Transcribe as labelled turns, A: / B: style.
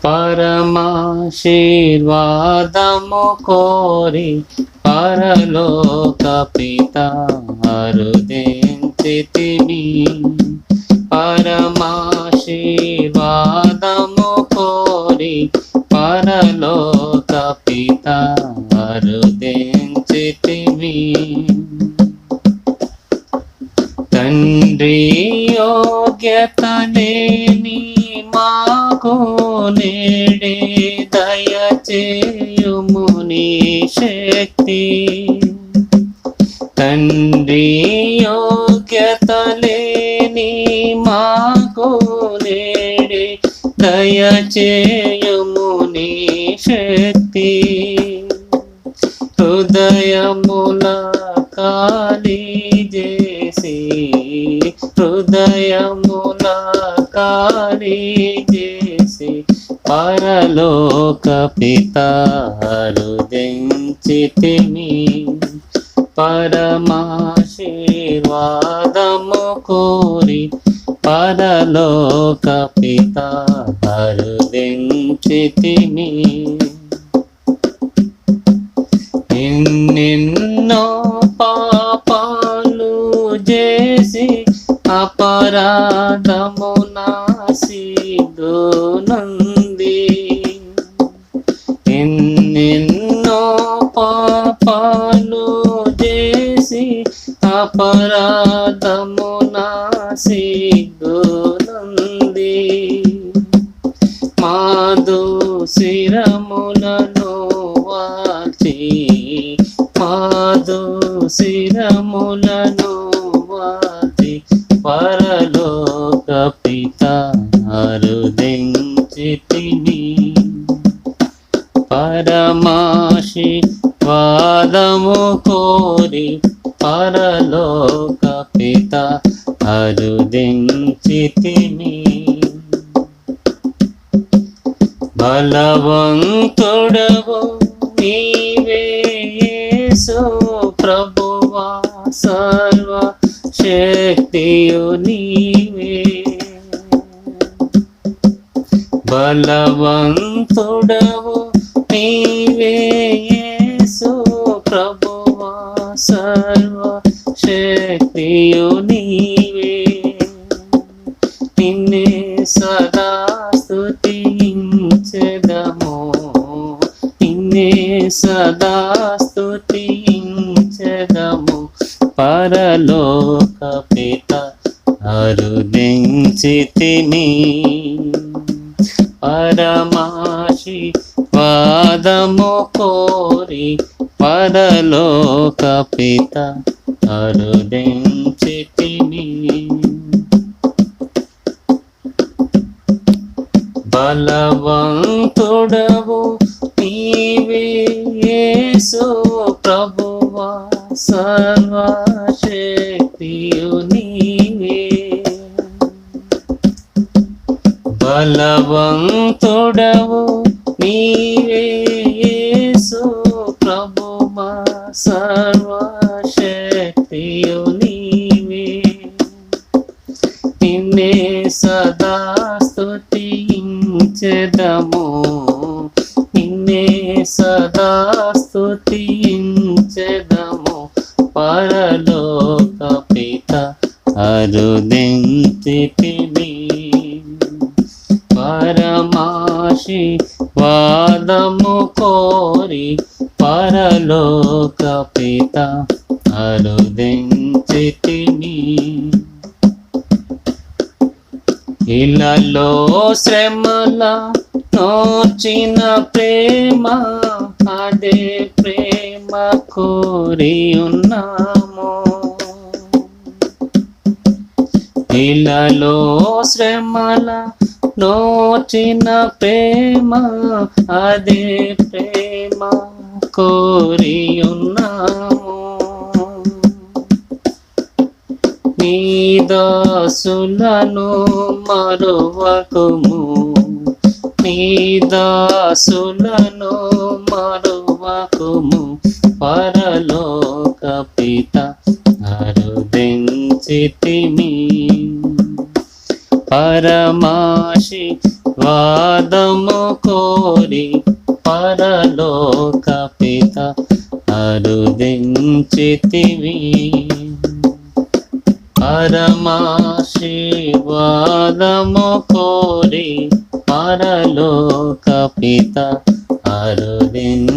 A: పరమాశీర్వాదము కోరి పరలోక పిత అరుదించితివి పరమాశీర్వాదము కోరి పరలోక పిత అరుదించితివి తండ్రి యోగ్యత లేని నేడే దయచేయుము నీ శక్తి. తండ్రి యోగ్యత లేని మాకు నేడే దయచేయుము నీ శక్తి. హృదయముల కాళీ చేసి హృదయముల కాళీ చేసి పరలోక పితారుదించితిమి పరమాశీర్వాదము కోరి పరలోక పితారుదించితిమి ఎన్నెన్నో పాపాలు చేసి అపరాధము నాసి నాసిదునంది అపరాధము నాసిదునంది మాధు శిరములను వాచి మాధు శిరములను వాచి పరలోక పిత అరుదించితిని పరమాశి వాదము కోరి పరలోక పిత అరుదించితిని బలవంతుడవు నీవే ప్రభువా సర్వ శక్తియు నీవే. బలవంతుడవు నీ శక్తియు నీవే. నిన్నే సదా స్తుతించెదము. నిన్నే సదా స్తుతించెదము. పరలోక పిత అరుదించితిని పరమాశి వాదము కోరి పరలోక పిత అరుదించితిని. బలవంతుడవు నీవేసు ప్రభువా సర్వశక్తియు నీవే. బలవంతుడవు నీవే సదా స్తుతించెదము నిన్నే సదా స్తుతించెదము పరలోక పిత అరుదించితివి పరమాశి వాదము కోరి పరలోక పిత అరుదించితిని ఇలలో శ్రమల నోచిన ప్రేమ అదే ప్రేమ కోరి ఉన్నాము. ఇలలో శ్రమల నోచిన ప్రేమ అదే ప్రేమ కోరి ఉన్నాము. నీ దాసులను మరువకుము. నీ దాసులను మరువకుము. పరలోక పిత అరుదించితిమి పరమాశి వాదము కోరి పరలోక పిత అరుదించితివి పరమాశీర్వాదము కోరి పరలోక పిత అరుదించితివి